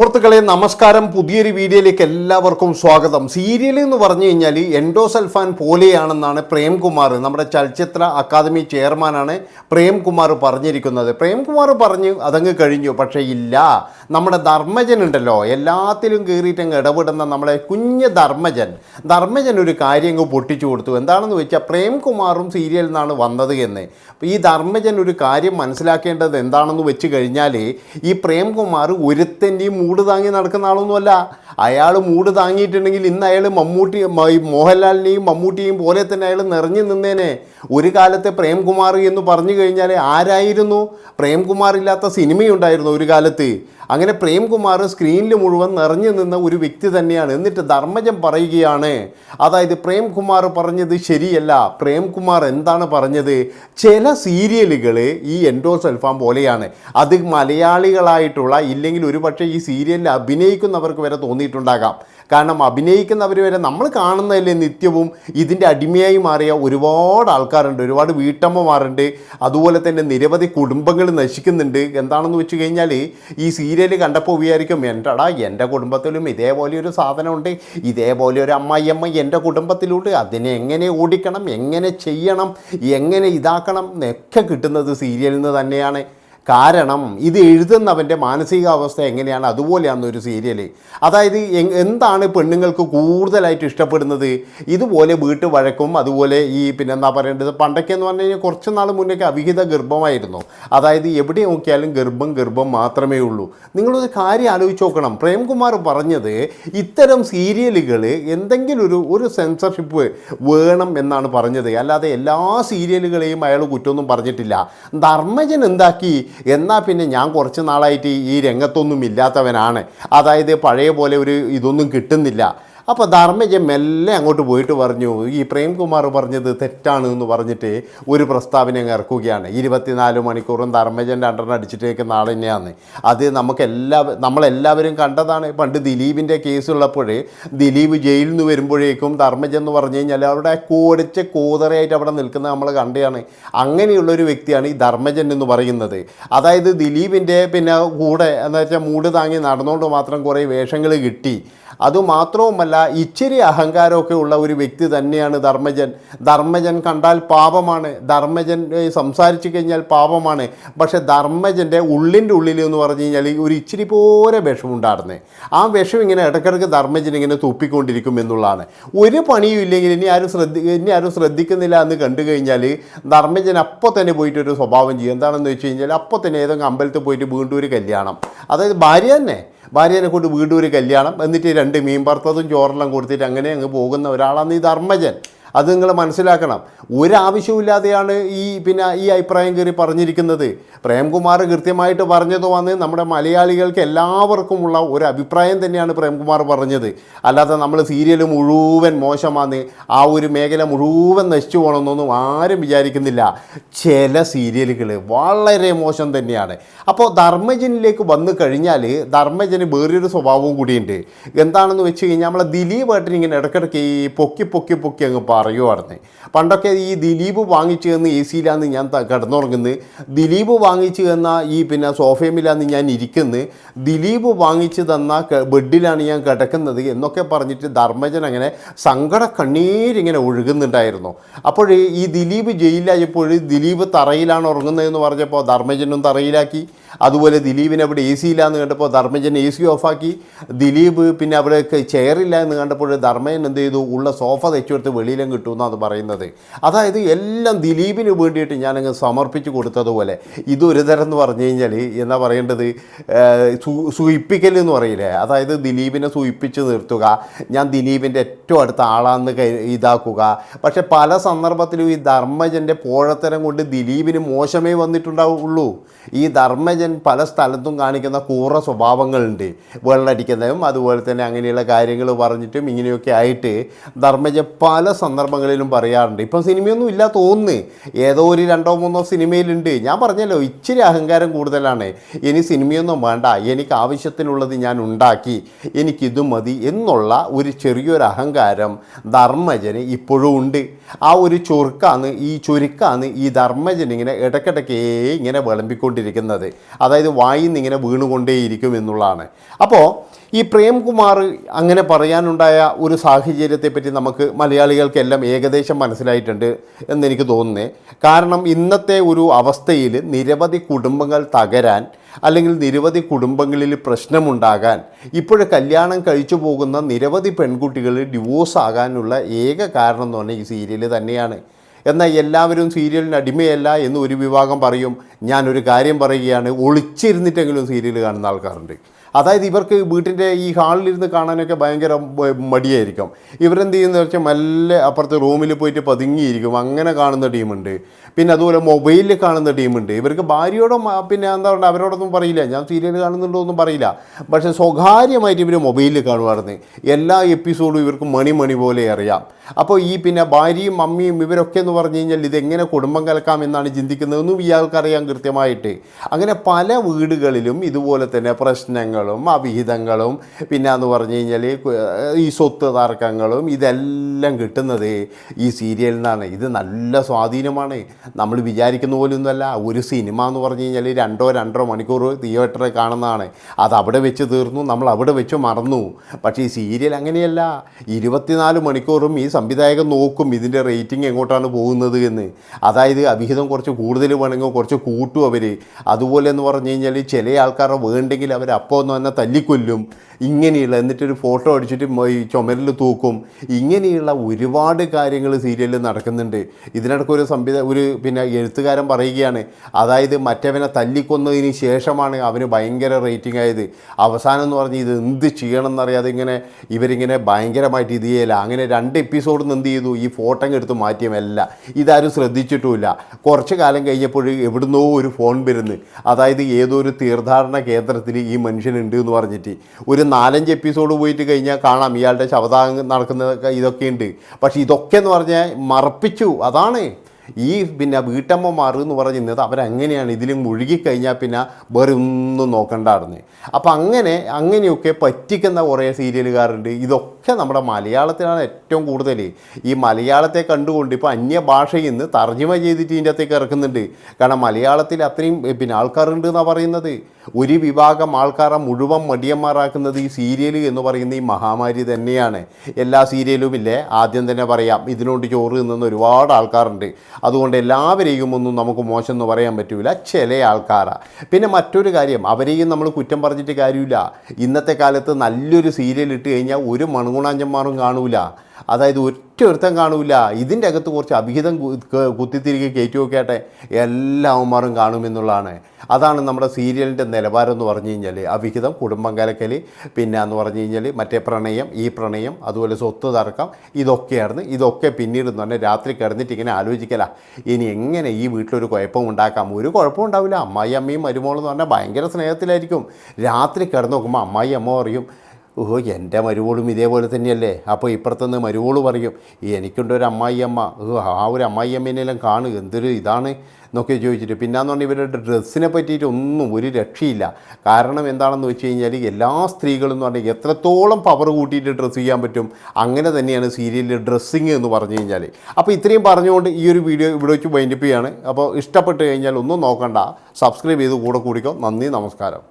സുഹൃത്തുക്കളെ നമസ്കാരം. പുതിയൊരു വീഡിയോയിലേക്ക് എല്ലാവർക്കും സ്വാഗതം. സീരിയൽ എന്ന് പറഞ്ഞു കഴിഞ്ഞാൽ എൻഡോസൽഫാൻ പോലെയാണെന്നാണ് പ്രേംകുമാർ നമ്മുടെ ചലച്ചിത്ര അക്കാദമി ചെയർമാനാണ് പ്രേംകുമാർ പറഞ്ഞിരിക്കുന്നത്. പ്രേംകുമാർ പറഞ്ഞു അതങ്ങ് കഴിഞ്ഞു പക്ഷേ ഇല്ല. നമ്മുടെ ധർമ്മജൻ ഉണ്ടല്ലോ. എല്ലാത്തിലും കയറിയിട്ടങ്ങ് ഇടപെടുന്ന നമ്മുടെ കുഞ്ഞ് ധർമ്മജൻ. ധർമ്മജൻ ഒരു കാര്യം അങ്ങ് പൊട്ടിച്ചു കൊടുത്തു. എന്താണെന്ന് വെച്ചാൽ പ്രേംകുമാറും സീരിയലിൽ നിന്നാണ് വന്നത് എന്ന്. ഈ ധർമ്മജൻ ഒരു കാര്യം മനസ്സിലാക്കേണ്ടത് എന്താണെന്ന് വെച്ച് കഴിഞ്ഞാൽ ഈ പ്രേംകുമാർ ഒരുത്തന്റെയും മൂട് താങ്ങി നടക്കുന്ന ആളൊന്നുമല്ല. അയാൾ മൂട് താങ്ങിയിട്ടുണ്ടെങ്കിൽ ഇന്ന് അയാൾ മമ്മൂട്ടി മോഹൻലാലിനെയും മമ്മൂട്ടിയെയും പോലെ തന്നെ അയാൾ നിറഞ്ഞു നിന്നേനെ. ഒരു കാലത്തെ പ്രേംകുമാർ എന്ന് പറഞ്ഞു കഴിഞ്ഞാൽ ആരായിരുന്നു? പ്രേംകുമാർ ഇല്ലാത്ത സിനിമയുണ്ടായിരുന്നു ഒരു കാലത്ത്. അങ്ങനെ പ്രേംകുമാർ സ്ക്രീനിൽ മുഴുവൻ നിറഞ്ഞു നിന്ന ഒരു വ്യക്തി തന്നെയാണ്. എന്നിട്ട് ധർമ്മജം പറയുകയാണ് അതായത് പ്രേംകുമാർ പറഞ്ഞത് ശരിയല്ല. പ്രേംകുമാർ എന്താണ് പറഞ്ഞത്? ചില സീരിയലുകൾ ഈ എൻഡോസൽഫാം പോലെയാണ്. അത് മലയാളികളായിട്ടുള്ള ഇല്ലെങ്കിൽ ഒരുപക്ഷെ ഈ സീരിയലിൽ അഭിനയിക്കുന്നവർക്ക് വരെ തോന്നിയിട്ടുണ്ടാകാം. കാരണം അഭിനയിക്കുന്നവർ വരെ നമ്മൾ കാണുന്നതല്ലേ നിത്യവും ഇതിന്റെ അടിമയായി മാറിയ ഒരുപാട് ആൾക്കാരുണ്ട് ഒരുപാട് വീട്ടമ്മമാരുണ്ട് അതുപോലെ തന്നെ നിരവധി കുടുംബങ്ങൾ നശിക്കുന്നുണ്ട്. എന്താണെന്ന് വെച്ച് കഴിഞ്ഞാൽ ഈ സീരിയൽ കണ്ടപ്പോൾ വിചാരിക്കും എന്റെടാ എന്റെ കുടുംബത്തിലും ഇതേപോലെ ഒരു സാധനമുണ്ട് ഇതേപോലെ ഒരു അമ്മായിയമ്മ എന്റെ കുടുംബത്തിലുണ്ട് അതിനെ എങ്ങനെ ഓടിക്കണം എങ്ങനെ ചെയ്യണം എങ്ങനെ ഇതാക്കണം എന്നൊക്കെ കിട്ടുന്നത് സീരിയലിൽ നിന്ന് തന്നെയാണ്. കാരണം ഇത് എഴുതുന്നവന്റെ മാനസികാവസ്ഥ എങ്ങനെയാണ്? അതുപോലെയാണ് ഒരു സീരിയൽ അതായത് എന്താണ് പെണ്ണുങ്ങൾക്ക് കൂടുതലായിട്ട് ഇഷ്ടപ്പെടുന്നത്? ഇതുപോലെ വീട്ടു വഴക്കും അതുപോലെ ഈ പിന്നെ എന്താ പറയേണ്ടത്? പണ്ടൊക്കെ എന്ന് പറഞ്ഞു കഴിഞ്ഞാൽ കുറച്ച് നാൾ മുന്നേക്ക് അവിഹിത ഗർഭമായിരുന്നു. അതായത് എവിടെ നോക്കിയാലും ഗർഭം ഗർഭം മാത്രമേ ഉള്ളൂ. നിങ്ങളൊരു കാര്യം ആലോചിച്ച് നോക്കണം. പ്രേംകുമാർ പറഞ്ഞത് ഇത്തരം സീരിയലുകൾ എന്തെങ്കിലും ഒരു ഒരു സെൻസർഷിപ്പ് വേണം എന്നാണ് പറഞ്ഞത്. അല്ലാതെ എല്ലാ സീരിയലുകളെയും അയാൾ കുറ്റമൊന്നും പറഞ്ഞിട്ടില്ല. ധർമ്മജൻ എന്താക്കി? എന്നാൽ പിന്നെ ഞാൻ കുറച്ച് നാളായിട്ട് ഈ രംഗത്തൊന്നും ഇല്ലാത്തവനാണ്. അതായത് പഴയ പോലെ ഒരു ഇതൊന്നും കിട്ടുന്നില്ല. അപ്പോൾ ധർമ്മജൻ മെല്ലെ അങ്ങോട്ട് പോയിട്ട് പറഞ്ഞു ഈ പ്രേംകുമാർ പറഞ്ഞത് തെറ്റാണ് എന്ന് പറഞ്ഞിട്ട് ഒരു പ്രസ്താവന അങ്ങ് ഇറക്കുകയാണ്. ഇരുപത്തിനാല് മണിക്കൂറും ധർമ്മജൻ രണ്ടെണ്ണം അടിച്ചിട്ടേക്ക് നാളെ തന്നെയാണ്. അത് നമുക്ക് എല്ലാ നമ്മളെല്ലാവരും കണ്ടതാണ്. പണ്ട് ദിലീപിന്റെ കേസുള്ളപ്പോൾ ദിലീപ് ജയിലിൽ നിന്ന് വരുമ്പോഴേക്കും ധർമ്മജൻ എന്ന് പറഞ്ഞു കഴിഞ്ഞാൽ അവിടെ കോടിച്ച് കൂതറയായിട്ട് അവിടെ നിൽക്കുന്നത് നമ്മൾ കണ്ടതാണ്. അങ്ങനെയുള്ളൊരു വ്യക്തിയാണ് ഈ ധർമ്മജൻ എന്ന് പറയുന്നത്. അതായത് ദിലീപിന്റെ പിന്നെ കൂടെ എന്ന് വെച്ചാൽ മൂട് താങ്ങി നടന്നുകൊണ്ട് മാത്രം കുറേ വേഷങ്ങൾ കിട്ടി. അതുമാത്രവുമല്ല ഇച്ചിരി അഹങ്കാരമൊക്കെ ഉള്ള ഒരു വ്യക്തി തന്നെയാണ് ധർമ്മജൻ. ധർമ്മജൻ കണ്ടാൽ പാപമാണ്. ധർമ്മജൻ സംസാരിച്ചു കഴിഞ്ഞാൽ പാപമാണ്. പക്ഷേ ധർമ്മജന്റെ ഉള്ളിന്റെ ഉള്ളിൽ എന്ന് പറഞ്ഞു കഴിഞ്ഞാൽ ഒരു ഇച്ചിരി പോലെ വിഷമുണ്ടായിരുന്നേ. ആ വിഷം ഇങ്ങനെ ഇടയ്ക്കിടയ്ക്ക് ധർമ്മജൻ ഇങ്ങനെ തുപ്പിക്കൊണ്ടിരിക്കും എന്നുള്ളതാണ്. ഒരു പണിയും ഇല്ലെങ്കിൽ ഇനി ആരും ശ്രദ്ധി ഇനി ആരും ശ്രദ്ധിക്കുന്നില്ല എന്ന് കണ്ടു കഴിഞ്ഞാൽ ധർമ്മജൻ അപ്പോൾ തന്നെ പോയിട്ട് ഒരു സ്വഭാവം ചെയ്യും. എന്താണെന്ന് വെച്ച് കഴിഞ്ഞാൽ അപ്പോൾ തന്നെ ഏതെങ്കിലും അമ്പലത്തിൽ പോയിട്ട് വീണ്ടും ഒരു കല്യാണം. അതായത് ഭാര്യ തന്നെ. ഭാര്യനെ കൊണ്ട് വീണ്ടും ഒരു കല്യാണം. എന്നിട്ട് രണ്ട് മീൻ വറുത്തതും ചോറെല്ലാം കൊടുത്തിട്ട് അങ്ങനെ അങ്ങ് പോകുന്ന ഒരാളാണ് ഈ ധർമ്മജൻ. അത് നിങ്ങൾ മനസ്സിലാക്കണം. ഒരാവശ്യമില്ലാതെയാണ് ഈ പിന്നെ ഈ അഭിപ്രായം കയറി പറഞ്ഞിരിക്കുന്നത്. പ്രേംകുമാർ കൃത്യമായിട്ട് പറഞ്ഞത് വന്ന് നമ്മുടെ മലയാളികൾക്ക് എല്ലാവർക്കുമുള്ള ഒരു അഭിപ്രായം തന്നെയാണ് പ്രേംകുമാർ പറഞ്ഞത്. അല്ലാതെ നമ്മൾ സീരിയൽ മുഴുവൻ മോശമാണ്. ആ ഒരു മേഖല മുഴുവൻ നശിച്ചു പോകണമെന്നൊന്നും ആരും വിചാരിക്കുന്നില്ല. ചില സീരിയലുകൾ വളരെ മോശം തന്നെയാണ്. അപ്പോൾ ധർമ്മജനിലേക്ക് വന്നു കഴിഞ്ഞാൽ ധർമ്മജന് വേറൊരു സ്വഭാവവും കൂടിയുണ്ട്. എന്താണെന്ന് വെച്ച് കഴിഞ്ഞാൽ നമ്മളെ ദിലീപ് ഏട്ടൻ ഇങ്ങനെ ഇടയ്ക്കിടയ്ക്ക് ഈ പൊക്കി പൊക്കി പൊക്കി അങ്ങ് പറയുവായിരുന്നു. പണ്ടൊക്കെ ഈ ദിലീപ് വാങ്ങിച്ചു തന്ന എ സിയിലാന്ന് ഞാൻ കിടന്നുറങ്ങുന്നത് ദിലീപ് വാങ്ങിച്ചു തന്ന ഈ പിന്നെ സോഫയുമില്ലാന്ന് ഞാൻ ഇരിക്കുന്നത് ദിലീപ് വാങ്ങിച്ചു തന്ന ബെഡിലാണ് ഞാൻ കിടക്കുന്നത് എന്നൊക്കെ പറഞ്ഞിട്ട് ധർമ്മജൻ അങ്ങനെ സങ്കട കണ്ണീരിങ്ങനെ ഒഴുകുന്നുണ്ടായിരുന്നു. അപ്പോൾ ഈ ദിലീപ് ജയിലിലായപ്പോൾ ദിലീപ് തറയിലാണ് ഉറങ്ങുന്നതെന്ന് പറഞ്ഞപ്പോൾ ധർമ്മജനും തറയിലാക്കി. അതുപോലെ ദിലീപിന് അവിടെ എ സി ഇല്ല എന്ന് കണ്ടപ്പോൾ ധർമ്മജൻ എ സി ഓഫാക്കി. ദിലീപ് പിന്നെ അവിടെ ചെയറില്ല എന്ന് കണ്ടപ്പോൾ ധർമ്മജൻ എന്ത് ചെയ്തു? ഉള്ള സോഫ തെച്ചുകൊടുത്ത് വെളിയിലും കിട്ടുമെന്നാണ് പറയുന്നത്. അതായത് എല്ലാം ദിലീപിന് വേണ്ടിയിട്ട് ഞാനങ്ങ് സമർപ്പിച്ച് കൊടുത്തതുപോലെ. ഇതൊരു തരം എന്ന് പറഞ്ഞു കഴിഞ്ഞാൽ എന്താ പറയേണ്ടത്? സു- എന്ന് പറയില്ലേ? അതായത് ദിലീപിനെ സൂയിപ്പിച്ച് നിർത്തുക ഞാൻ ദിലീപിന്റെ ഏറ്റവും അടുത്ത ആളാന്ന് ഇതാക്കുക. പക്ഷേ പല സന്ദർഭത്തിലും ഈ ധർമ്മജന്റെ പോഴത്തരം കൊണ്ട് ദിലീപിന് മോശമേ വന്നിട്ടുണ്ടാവുള്ളൂ. ഈ ധർമ്മജൻ പല സ്ഥലത്തും കാണിക്കുന്ന കൂറ സ്വഭാവങ്ങളുണ്ട്. വെള്ളടിക്കുന്നതും അതുപോലെ തന്നെ അങ്ങനെയുള്ള കാര്യങ്ങൾ പറഞ്ഞിട്ടും ഇങ്ങനെയൊക്കെ ആയിട്ട് ധർമ്മജ പല സന്ദർഭങ്ങളിലും പറയാറുണ്ട്. ഇപ്പം സിനിമയൊന്നും ഇല്ല തോന്നുന്നു. ഏതോ ഒരു രണ്ടോ മൂന്നോ സിനിമയിലുണ്ട്. ഞാൻ പറഞ്ഞല്ലോ ഇച്ചിരി അഹങ്കാരം കൂടുതലാണ്. ഇനി സിനിമയൊന്നും വേണ്ട. എനിക്ക് ആവശ്യത്തിനുള്ളത് ഞാൻ ഉണ്ടാക്കി. എനിക്കിത് മതി എന്നുള്ള ഒരു ചെറിയൊരു അഹങ്കാരം ധർമ്മജന് ഇപ്പോഴും ഉണ്ട്. ആ ഒരു ചുരുക്കാണ് ഈ ചുരുക്കാണ് ഈ ധർമ്മജൻ ഇങ്ങനെ ഇടയ്ക്കിടയ്ക്കേ ഇങ്ങനെ വിളമ്പിക്കൊണ്ടിരിക്കുന്നത്. അതായത് വായിൽ നിന്ന് ഇങ്ങനെ വീണുകൊണ്ടേയിരിക്കും എന്നുള്ളതാണ്. അപ്പോൾ ഈ പ്രേംകുമാർ അങ്ങനെ പറയാനുണ്ടായ ഒരു സാഹചര്യത്തെപ്പറ്റി നമുക്ക് മലയാളികൾക്കെല്ലാം ഏകദേശം മനസ്സിലായിട്ടുണ്ട് എന്നെനിക്ക് തോന്നുന്നേ. കാരണം ഇന്നത്തെ ഒരു അവസ്ഥയിൽ നിരവധി കുടുംബങ്ങൾ തകരാൻ അല്ലെങ്കിൽ നിരവധി കുടുംബങ്ങളിൽ പ്രശ്നമുണ്ടാകാൻ ഇപ്പോഴ് കല്യാണം കഴിച്ചു പോകുന്ന നിരവധി പെൺകുട്ടികൾ ഡിവോഴ്സ് ആകാനുള്ള ഏക കാരണം എന്ന് പറഞ്ഞാൽ ഈ സീരിയൽ തന്നെയാണ്. എന്നാൽ എല്ലാവരും സീരിയലിന് അടിമയല്ല എന്ന് ഒരു വിഭാഗം പറയും. ഞാനൊരു കാര്യം പറയുകയാണ്. ഒളിച്ചിരുന്നിട്ടെങ്കിലും സീരിയൽ കാണുന്ന ആൾക്കാരുണ്ട്. അതായത് ഇവർക്ക് വീട്ടിന്റെ ഈ ഹാളിലിരുന്ന് കാണാനൊക്കെ ഭയങ്കര മടിയായിരിക്കും. ഇവരെന്ത് ചെയ്യുന്നത് വെച്ചാൽ മെല്ലെ അപ്പുറത്തെ റൂമിൽ പോയിട്ട് പതുങ്ങിയിരിക്കും. അങ്ങനെ കാണുന്ന ടീമുണ്ട്. പിന്നെ അതുപോലെ മൊബൈലിൽ കാണുന്ന ടീമുണ്ട്. ഇവർക്ക് ഭാര്യയോടും പിന്നെ എന്താ പറയുക അവരോടൊന്നും പറയില്ല. ഞാൻ സീരിയൽ കാണുന്നുണ്ടോ ഒന്നും പറയില്ല. പക്ഷേ സ്വകാര്യമായിട്ട് ഇവർ മൊബൈലിൽ കാണുമായിരുന്നു എല്ലാ എപ്പിസോഡും ഇവർക്ക് മണി മണി പോലെ അറിയാം. അപ്പോൾ ഈ പിന്നെ ഭാര്യയും അമ്മയും ഇവരൊക്കെ എന്ന് പറഞ്ഞു കഴിഞ്ഞാൽ ഇതെങ്ങനെ കുടുംബം കലക്കാം എന്നാണ് ചിന്തിക്കുന്നതെന്നും ഇയാൾക്കറിയാം കൃത്യമായിട്ട്. അങ്ങനെ പല വീടുകളിലും ഇതുപോലെ തന്നെ പ്രശ്നങ്ങളും അവിഹിതങ്ങളും പിന്നെ എന്ന് പറഞ്ഞു കഴിഞ്ഞാൽ ഈ സ്വത്ത് തർക്കങ്ങളും ഇതെല്ലാം കിട്ടുന്നത് ഈ സീരിയലിൽ നിന്നാണ് ഇത് നല്ല സ്വാധീനമാണ്. നമ്മൾ വിചാരിക്കുന്ന പോലൊന്നുമല്ല. ഒരു സിനിമ എന്ന് പറഞ്ഞു കഴിഞ്ഞാൽ രണ്ടോ രണ്ടോ മണിക്കൂർ തിയേറ്ററിൽ കാണുന്നതാണ്. അത് അവിടെ വെച്ച് തീർന്നു. നമ്മൾ അവിടെ വെച്ച് മറന്നു. പക്ഷേ ഈ സീരിയൽ അങ്ങനെയല്ല. ഇരുപത്തിനാല് മണിക്കൂറും ഈ സംവിധായകൻ നോക്കും ഇതിന്റെ റേറ്റിംഗ് എങ്ങോട്ടാണ് പോകുന്നത് എന്ന്. അതായത് അവിഹിതം കുറച്ച് കൂടുതൽ വേണമെങ്കിൽ കുറച്ച് കൂട്ടും അവർ അതുപോലെ എന്ന് പറഞ്ഞു കഴിഞ്ഞാൽ ചില ആൾക്കാരെ വേണ്ടെങ്കിൽ അവർ അപ്പോൾ ഒന്ന് എന്നെ തല്ലിക്കൊല്ലും. ഇങ്ങനെയുള്ള എന്നിട്ടൊരു ഫോട്ടോ അടിച്ചിട്ട് ഈ ചുമരിൽ തൂക്കും. ഇങ്ങനെയുള്ള ഒരുപാട് കാര്യങ്ങൾ സീരിയലിൽ നടക്കുന്നുണ്ട്. ഇതിനിടയ്ക്ക് ഒരു സംവിധാ ഒരു പിന്നെ എഴുത്തുകാരൻ പറയുകയാണ് അതായത് മറ്റവനെ തല്ലിക്കൊന്നതിന് ശേഷമാണ് അവന് ഭയങ്കര റേറ്റിംഗ് ആയത്. അവസാനം എന്ന് പറഞ്ഞ് ഇത് എന്ത് ചെയ്യണം എന്നറിയാതെ ഇങ്ങനെ ഇവരിങ്ങനെ ഭയങ്കരമായിട്ട് ഇത് ചെയ്യല. അങ്ങനെ രണ്ട് എപ്പിസോഡിൽ നിന്ന് എന്ത് ചെയ്തു? ഈ ഫോട്ടോ എടുത്ത് മാറ്റിയമല്ല ഇതാരും ശ്രദ്ധിച്ചിട്ടുമില്ല. കുറച്ച് കാലം കഴിഞ്ഞപ്പോൾ എവിടുന്നോ ഒരു ഫോൺ വരുന്നു. അതായത് ഏതോ ഒരു തീർത്ഥാടന കേന്ദ്രത്തിൽ ഈ മനുഷ്യനുണ്ട് എന്ന് പറഞ്ഞിട്ട്. ഒരു നാലഞ്ച് എപ്പിസോഡ് പോയിട്ട് കഴിഞ്ഞാൽ കാണാം. ഇയാളുടെ ശവദാഹം നടക്കുന്ന ഇതൊക്കെ ഉണ്ട്. പക്ഷേ ഇതൊക്കെ എന്ന് പറഞ്ഞാൽ മറപ്പിച്ചു. അതാണ്. ഈ പിന്നെ വീട്ടമ്മമാർ എന്ന് പറയുന്നത് അവരങ്ങനെയാണ്. ഇതിലും മുഴുകിക്കഴിഞ്ഞാൽ പിന്നെ വേറെ ഒന്നും നോക്കണ്ടായിരുന്നു. അപ്പം അങ്ങനെ അങ്ങനെയൊക്കെ പറ്റിക്കുന്ന കുറേ സീരിയലുകാരുണ്ട്. ഇതൊക്കെ നമ്മുടെ മലയാളത്തിലാണ് ഏറ്റവും കൂടുതൽ ഈ മലയാളത്തെ കണ്ടുകൊണ്ട് ഇപ്പോൾ അന്യഭാഷയിൽ നിന്ന് തർജമ ചെയ്തിട്ട് ഇതിന്റെ അകത്തേക്ക് ഇറക്കുന്നുണ്ട്. കാരണം മലയാളത്തിൽ അത്രയും പിന്നെ ആൾക്കാരുണ്ട് എന്നാണ് പറയുന്നത്. ഒരു വിഭാഗം ആൾക്കാരെ മുഴുവൻ മടിയന്മാരാക്കുന്നത് ഈ സീരിയൽ എന്ന് പറയുന്ന ഈ മഹാമാരി തന്നെയാണ്. എല്ലാ സീരിയലും ഇല്ലേ? ആദ്യം തന്നെ പറയാം. ഇതിനോട് ചോറ് തിന്നുന്ന ഒരുപാട് ആൾക്കാരുണ്ട്. അതുകൊണ്ട് എല്ലാവരെയും ഒന്നും നമുക്ക് മോശം എന്ന് പറയാൻ പറ്റില്ല ചില ആൾക്കാരാണ് പിന്നെ മറ്റൊരു കാര്യം അവരെയും നമ്മൾ കുറ്റം പറഞ്ഞിട്ട് കാര്യമില്ല. ഇന്നത്തെ കാലത്ത് നല്ലൊരു സീരിയൽ ഇട്ട് കഴിഞ്ഞാൽ ഒരു മണുകുണാഞ്ചന്മാരും കാണൂല. അതായത് ഒറ്റ ഒരുത്തം കാണൂല. ഇതിന്റെ അകത്ത് കുറച്ച് അഭിഹിതം കുത്തിത്തിരികെ കയറ്റി നോക്കിയാട്ടെ എല്ലാവന്മാരും കാണുമെന്നുള്ളതാണ് അതാണ് നമ്മുടെ സീരിയലിന്റെ നിലവാരം എന്ന് പറഞ്ഞു കഴിഞ്ഞാൽ അഭിഹിതം കുടുംബം കലക്കൽ പിന്നെ എന്ന് പറഞ്ഞു കഴിഞ്ഞാൽ മറ്റേ പ്രണയം ഈ പ്രണയം അതുപോലെ സ്വത്ത് തർക്കം ഇതൊക്കെയായിരുന്നു. ഇതൊക്കെ പിന്നീട് പറഞ്ഞാൽ രാത്രി കിടന്നിട്ട് ഇങ്ങനെ ആലോചിക്കല. ഇനി എങ്ങനെ ഈ വീട്ടിലൊരു കുഴപ്പം ഉണ്ടാക്കാം? ഒരു കുഴപ്പം ഉണ്ടാവില്ല. അമ്മായി അമ്മയും മരുമോളെന്ന് പറഞ്ഞാൽ ഭയങ്കര സ്നേഹത്തിലായിരിക്കും. രാത്രി കിടന്നു നോക്കുമ്പോൾ അമ്മായി അമ്മ പറയും ഓഹോ എന്റെ മരുവോളും ഇതേപോലെ തന്നെയല്ലേ? അപ്പോൾ ഇപ്പുറത്തുനിന്ന് മരുവോൾ പറയും എനിക്കുണ്ട് ഒരു അമ്മായിയമ്മ. ആ ഒരു അമ്മായി അമ്മേനെല്ലാം കാണുക എന്തൊരു ഇതാണ് എന്നൊക്കെ ചോദിച്ചിട്ട്. പിന്നെന്ന് പറഞ്ഞാൽ ഇവരുടെ ഡ്രസ്സിനെ പറ്റിയിട്ട് ഒന്നും ഒരു രക്ഷയില്ല. കാരണം എന്താണെന്ന് വെച്ച് കഴിഞ്ഞാൽ എല്ലാ സ്ത്രീകളും എന്ന് പറഞ്ഞാൽ എത്രത്തോളം പവർ കൂട്ടിയിട്ട് ഡ്രസ്സ് ചെയ്യാൻ പറ്റും അങ്ങനെ തന്നെയാണ് സീരിയലിൽ ഡ്രസ്സിങ് എന്ന് പറഞ്ഞു കഴിഞ്ഞാൽ അപ്പോൾ ഇത്രയും പറഞ്ഞുകൊണ്ട് ഈ ഒരു വീഡിയോ ഇവിടെ വെച്ച് വൈൻഡപ്പ് ചെയ്യാണ്. അപ്പോൾ ഇഷ്ടപ്പെട്ട് കഴിഞ്ഞാൽ ഒന്നും നോക്കണ്ട. സബ്സ്ക്രൈബ് ചെയ്ത് കൂടെ കൂടിക്കോ. നന്ദി നമസ്കാരം.